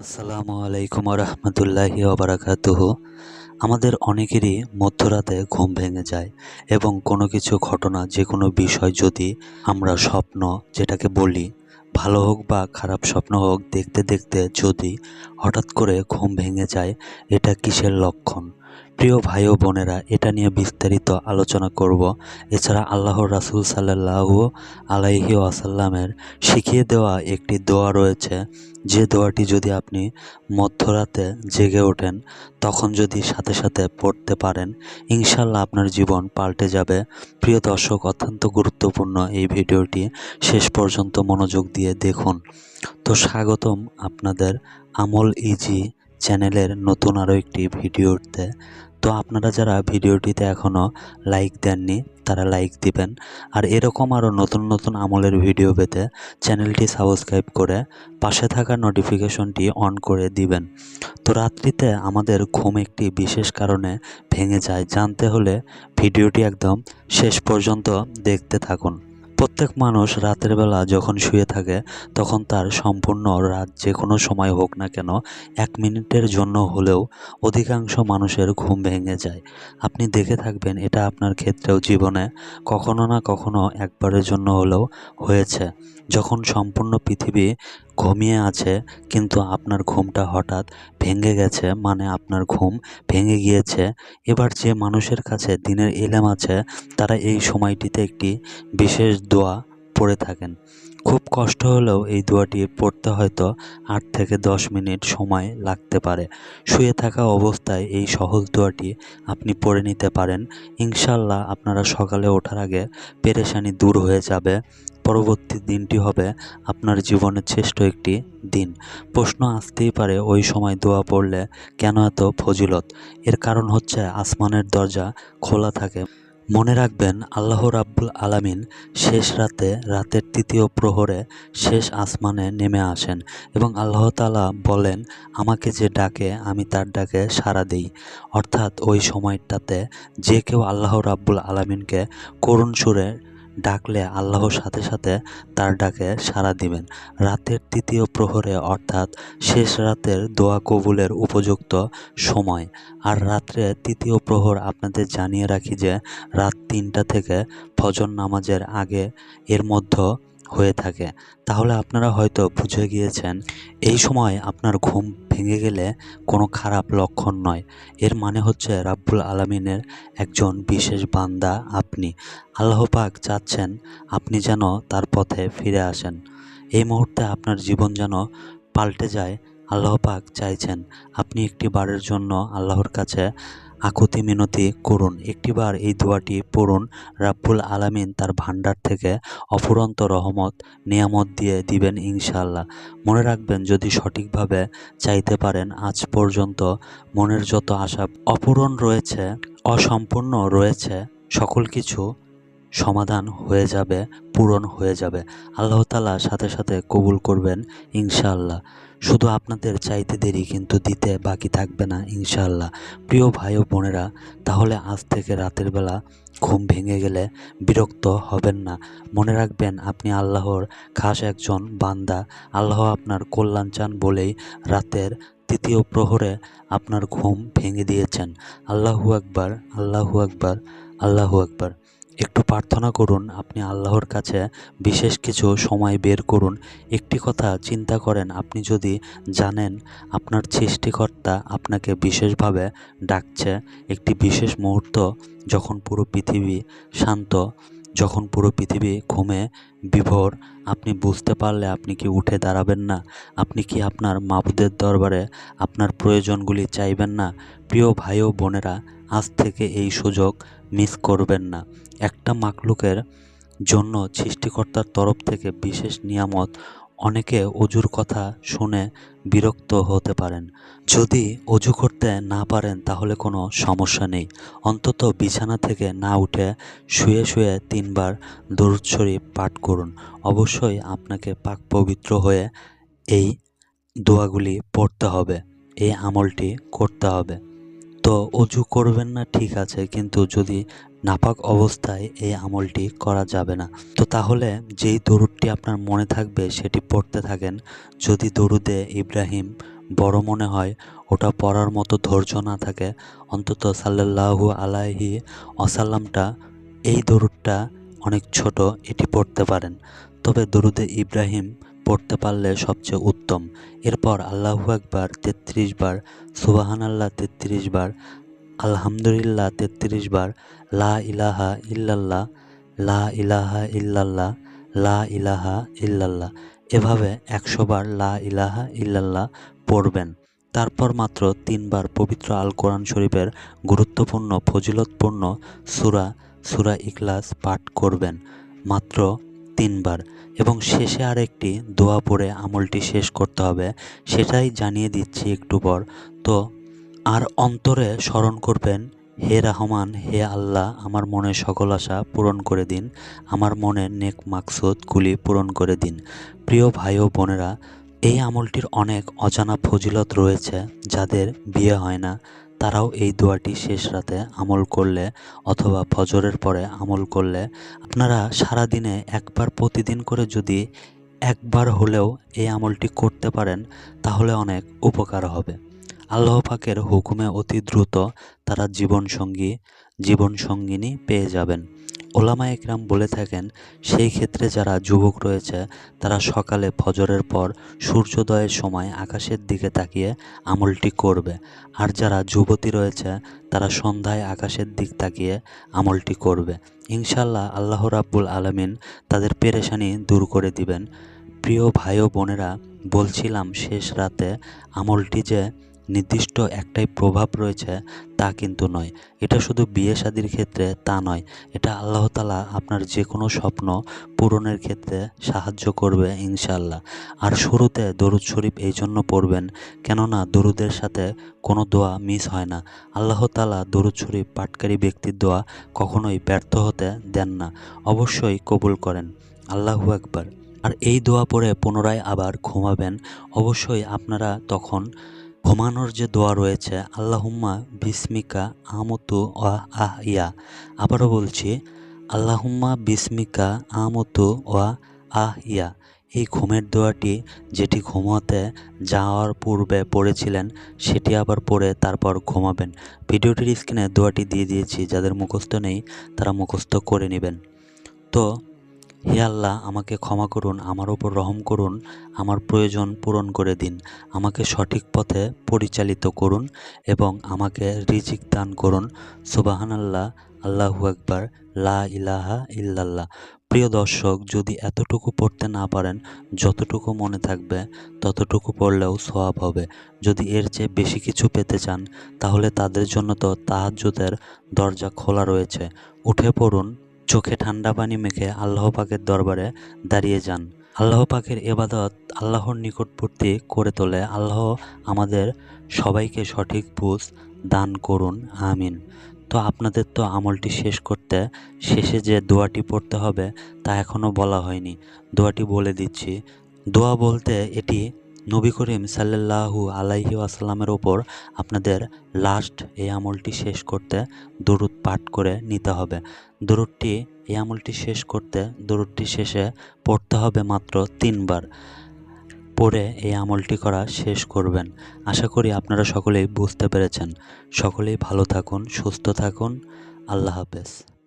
আসসালামু আলাইকুম রহমতুল্লাহি অবরাকাতুহ আমাদের অনেকেরই মধ্যরাতে ঘুম ভেঙে যায় এবং কোনো কিছু ঘটনা, যে কোনো বিষয় যদি আমরা স্বপ্ন যেটাকে বলি, ভালো হোক বা খারাপ স্বপ্ন হোক, দেখতে দেখতে যদি হঠাৎ করে ঘুম ভেঙে যায়, এটা কিসের লক্ষণ? প্রিয় ভাই ও বোনেরা, এটা নিয়ে বিস্তারিত আলোচনা করব। এছাড়া আল্লাহর রাসূল সাল্লাল্লাহু আলাইহি ওয়াসাল্লামের শিখিয়ে দেওয়া একটি দোয়া রয়েছে। যে দোয়াটি যদি আপনি মধ্যরাতে জেগে ওঠেন, তখন যদি সাথে সাথে পড়তে পারেন ইনশাল্লাহ আপনার জীবন পাল্টে যাবে। প্রিয় দর্শক, অত্যন্ত গুরুত্বপূর্ণ এই ভিডিওটি। শেষ পর্যন্ত মনোযোগ দিয়ে দেখুন। তো স্বাগতম আপনাদের আমল ইজি চ্যানেলের নতুন আরও একটি ভিডিওতে। তো আপনারা যারা ভিডিওটিতে এখনও লাইক দেননি, তারা লাইক দিবেন। আর এরকম আরও নতুন নতুন আমলের ভিডিও পেতে চ্যানেলটি সাবস্ক্রাইব করে পাশে থাকা নোটিফিকেশনটি অন করে দিবেন। তো রাত্রিতে আমাদের ঘুম একটি বিশেষ কারণে ভেঙে যায়। জানতে হলে ভিডিওটি একদম শেষ পর্যন্ত দেখতে থাকুন। প্রত্যেক মানুষ রাতের বেলা যখন শুয়ে থাকে, তখন তার সম্পূর্ণ রাত যে কোনো সময় হোক না কেন, এক মিনিটের জন্য হলেও অধিকাংশ মানুষের ঘুম ভেঙে যায়। আপনি দেখে থাকবেন এটা আপনার ক্ষেত্রেও জীবনে কখনো না কখনো একবারের জন্য হলেও হয়েছে। যখন সম্পূর্ণ পৃথিবী ঘুমিয়ে আছে, কিন্তু আপনার ঘুমটা হঠাৎ ভেঙে গেছে মানে আপনার ঘুম ভেঙে গিয়েছে, এবার যে মানুষের কাছে দিনের এলেম আছে, তারা এই সময়টিতে একটি বিশেষ দোয়া পড়ে থাকেন। খুব কষ্ট হলেও এই দোয়াটি পড়তে হয়তো আট থেকে দশ মিনিট সময় লাগতে পারে। শুয়ে থাকা অবস্থায় এই সহজ দোয়াটি আপনি পড়ে নিতে পারেন। ইনশাল্লাহ আপনারা সকালে ওঠার আগে পেরেশানি দূর হয়ে যাবে। পরবর্তী দিনটি হবে আপনার জীবনের শ্রেষ্ঠ একটি দিন। প্রশ্ন আসতেই পারে, ওই সময় দোয়া পড়লে কেন এত ফজিলত? এর কারণ হচ্ছে আসমানের দরজা খোলা থাকে। মনে রাখবেন, আল্লাহ রাব্বুল আলামিন শেষ রাতে, রাতের তৃতীয় প্রহরে শেষ আসমানে নেমে আসেন এবং আল্লাহ তালা বলেন, আমাকে যে ডাকে, আমি তার ডাকে সাড়া দিই। অর্থাৎ ওই সময়টাতে যে কেউ আল্লাহ রাব্বুল আলামিনকে করুণ সুরে ডাকলে আল্লাহ সাথে সাথে তার ডাকে সাড়া দিবেন। রাতের তৃতীয় প্রহরে অর্থাৎ শেষ রাতের দোয়া কবুলের উপযুক্ত সময়। আর রাত্রে তৃতীয় প্রহর আপনাদের জানিয়ে রাখি যে, রাত তিনটা থেকে ফজর নামাজের আগে এর মধ্যে হয়ে থাকে। তাহলে আপনারা হয়তো বুঝে গিয়েছেন, এই সময় আপনার ঘুম ভেঙে গেলে কোনো খারাপ লক্ষণ নয়। এর মানে হচ্ছে রাব্বুল আলমিনের একজন বিশেষ বান্দা আপনি। আল্লাহ পাক চাচ্ছেন আপনি যেন তার পথে ফিরে আসেন। এই মুহূর্তে আপনার জীবন যেন পাল্টে যায়, আল্লাহ পাক চাইছেন। আপনি একটি বারের জন্য আল্লাহর কাছে আকুতি মিনতি করুন। একটিবার এই দোয়াটি পড়ুন, রাব্বুল আলামিন তার ভাণ্ডার থেকে অফুরন্ত রহমত নিয়ামত দিয়ে দিবেন ইনশাল্লাহ মনে রাখবেন, যদি সঠিকভাবে চাইতে পারেন, আজ পর্যন্ত মনের যত আশা অপূরণ রয়েছে, অসম্পূর্ণ রয়েছে, সকল কিছু সমাধান হয়ে যাবে, পূরণ হয়ে যাবে। আল্লাহ তালা সাথে সাথে কবুল করবেন, ইনশাআল্লাহ। শুধু আপনাদের চাইতে দেরি কিন্তু দিতে বাকি থাকবে না, ইনশাআল্লাহ। প্রিয় ভাই ও বোনেরা, তাহলে আজ থেকে রাতের বেলা ঘুম ভেঙে গেলে বিরক্ত হবেন না। মনে রাখবেন, আপনি আল্লাহর খাস একজন বান্দা। আল্লাহ আপনার কল্যাণ চান বলেই রাতের তৃতীয় প্রহরে আপনার ঘুম ভেঙে দিয়েছেন। আল্লাহু আকবার আল্লাহু আকবার আল্লাহু আকবার। একটু প্রার্থনা করুন, আপনি আল্লাহর কাছে বিশেষ কিছু সময় বের করুন। একটি কথা চিন্তা করেন, আপনি যদি জানেন আপনার সৃষ্টিকর্তা আপনাকে বিশেষভাবে ডাকছে, একটি বিশেষ মুহূর্ত যখন পুরো পৃথিবী শান্ত, যখন পুরো পৃথিবী ঘুমে বিভোর, আপনি বুঝতে পারলে আপনি কি উঠে দাঁড়াবেন না? আপনি কি আপনার মাবুদের দরবারে আপনার প্রয়োজনগুলি চাইবেন না? প্রিয় ভাই ও বোনেরা, আজ থেকে এই সুযোগ মিস করবেন না। একটা মাকলুকের জন্য সৃষ্টিকর্তার তরফ থেকে বিশেষ নিয়ামত। অনেকে অজুর কথা শুনে বিরক্ত হতে পারেন। যদি অজু করতে না পারেন, তাহলে কোনো সমস্যা নেই। অন্তত বিছানা থেকে না উঠে শুয়ে শুয়ে তিনবার দরুদ শরীফ পাঠ করুন। অবশ্যই আপনাকে পাক পবিত্র হয়ে এই দোয়াগুলি পড়তে হবে। এই আমলটি করতে হবে। তো অজু করবেন না, ঠিক আছে, কিন্তু যদি নাপাক অবস্থায় এই আমলটি করা যাবে না। তো তাহলে যেই দরুদটি আপনার মনে থাকবে সেটি পড়তে থাকেন। যদি দরুদে ইব্রাহিম বড় মনে হয়, ওটা পড়ার মতো ধৈর্য না থাকে, অন্তত সাল্লাল্লাহু আলাইহি ওয়াসাল্লামটা এই দরুদটা অনেক ছোট, এটি পড়তে পারেন। তবে দরুদে ইব্রাহিম পড়তে পারলে সবচেয়ে উত্তম। এরপর আল্লাহু একবার তেত্রিশ বার সুবাহান আল্লাহ তেত্রিশ বার, আলহামদুলিল্লাহ তেত্রিশ বার, লা ইলাহা ইল্লাল্লাহ, লা ইলাহা ইল্লাল্লাহ, লা ইলাহা ইল্লাল্লাহ। এভাবে একশো বার লা ইলাহা ইল্লাল্লাহ পড়বেন। তারপর মাত্র তিনবার পবিত্র আল কোরআন শরীফের গুরুত্বপূর্ণ, ফজিলতপূর্ণ সুরা সুরা ইখলাস পাঠ করবেন। মাত্র তিনবার এবং শেষে আরেকটি দোয়া পড়ে আমলটি শেষ করতে হবে, সেটাই জানিয়ে দিচ্ছি একটু পর। তো, আর অন্তরে স্মরণ করবেন, হে রহমান, হে আল্লাহ, আমার মনে সকল আশা পূরণ করে দিন, আমার মনের নেক মাকসুদগুলি পূরণ করে দিন। প্রিয় ভাই ও বোনেরা, এই আমলটির অনেক অজানা ফজিলত রয়েছে যাদের বিয়ে হয় না। তারাও এই দোয়াটি শেষ রাতে আমল করলে অথবা ফজরের পরে আমল করলে আপনারা সারাদিনে একবার প্রতিদিন করে যদি একবার হলেও এই আমলটি করতে পারেন, তাহলে অনেক উপকার হবে। আল্লাহ পাকের হুকুমে অতি দ্রুত তারা জীবনসঙ্গী, জীবনসঙ্গিনী পেয়ে যাবেন। ওলামা একরাম বলে থাকেন, সেই ক্ষেত্রে যারা যুবক রয়েছে, তারা সকালে ফজরের পর সূর্যোদয়ের সময় আকাশের দিকে তাকিয়ে আমলটি করবে। আর যারা যুবতী রয়েছে, তারা সন্ধ্যায় আকাশের দিক তাকিয়ে আমলটি করবে। ইনশাল্লাহ আল্লাহ রাব্বুল আলমিন তাদের পেরেশানি দূর করে দিবেন। প্রিয় ভাই ও বোনেরা, বলছিলাম শেষ রাতে আমলটি যে নির্দিষ্ট একটাই প্রভাব রয়েছে, তা কিন্তু নয়। এটা শুধু বিয়ে শাদির ক্ষেত্রে তা নয়, এটা আল্লাহ তালা আপনার যে কোনো স্বপ্ন পূরণের ক্ষেত্রে সাহায্য করবে ইনশাল্লাহ আর শুরুতে দরুদ শরীফ এই জন্য পড়বেন, কেননা দরুদের সাথে কোনো দোয়া মিস হয় না। আল্লাহ তালা দরুদ শরীফ পাটকারী ব্যক্তির দোয়া কখনোই ব্যর্থ হতে দেন না, অবশ্যই কবুল করেন। আল্লাহু একবার আর এই দোয়া পড়ে পুনরায় আবার ঘুমাবেন, অবশ্যই আপনারা তখন ঘুমানোর যে দোয়া রয়েছে, আল্লাহুম্মা বিস্মিকা আমতু ওয়া আহ ইয়া আবারও বলছি, আল্লাহুম্মা বিস্মিকা আমতু ওয়া আহ ইয়া এই ঘুমের দোয়াটি যেটি ঘুমাতে যাওয়ার পূর্বে পড়েছিলেন, সেটি আবার পড়ে তারপর ঘুমাবেন। ভিডিওটির স্ক্রিনে দোয়াটি দিয়ে দিয়েছি, যাদের মুখস্থ নেই, তারা মুখস্থ করে নেবেন। তো হে আল্লাহ, আমাকে ক্ষমা করুন, আমার ওপর রহম করুন, আমার প্রয়োজন পূরণ করে দিন, আমাকে সঠিক পথে পরিচালিত করুন এবং আমাকে রিজিক দান করুন। সুবাহান আল্লাহ আল্লাহু একবার লা ইলাহা ইল্লাল্লাহ। প্রিয় দর্শক, যদি এতটুকু পড়তে না পারেন, যতটুকু মনে থাকবে, ততটুকু পড়লেও সোয়াব হবে। যদি এর চেয়ে বেশি কিছু পেতে চান, তাহলে তাদের জন্য তো তাহাজ্জুদের দরজা খোলা রয়েছে। উঠে পড়ুন চোখে ঠান্ডা পানি মেখে আল্লাহ পাকের দরবারে দাঁড়িয়ে যান। আল্লাহ পাকের এবাদত আল্লাহর নিকটবর্তী করে তোলে। আল্লাহ আমাদের সবাইকে সঠিক বুঝ দান করুন। আমিন। তো আপনাদের তো আমলটি শেষ করতে শেষে যে দোয়াটি পড়তে হবে তা এখনও বলা হয়নি। দোয়াটি বলে দিচ্ছি। দোয়া বলতে এটি নবী করিম সাল্লাল্লাহু আলাইহি আসাল্লামের ওপর আপনাদের লাস্ট এই আমলটি শেষ করতে দরুদ পাঠ করে নিতে হবে। দরুদটি, এই আমলটি শেষ করতে দরুদটি শেষে পড়তে হবে মাত্র তিনবার। পড়ে এই আমলটি করা শেষ করবেন। আশা করি আপনারা সকলেই বুঝতে পেরেছেন। সকলেই ভালো থাকুন, সুস্থ থাকুন। আল্লাহ হাফেজ।